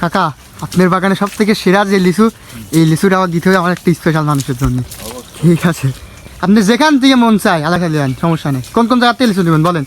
কাকা আপনার বাগানে সব থেকে সেরা যে লিচু এই লিচুটা আমার দিতে হবে আমার একটা স্পেশাল মানুষের জন্য। ঠিক আছে। আপনি যেখান থেকে মন চায় আলাদা দেন সমস্যা নেই। কোন কোন জায়গাতে লিচু দেবেন বলেন?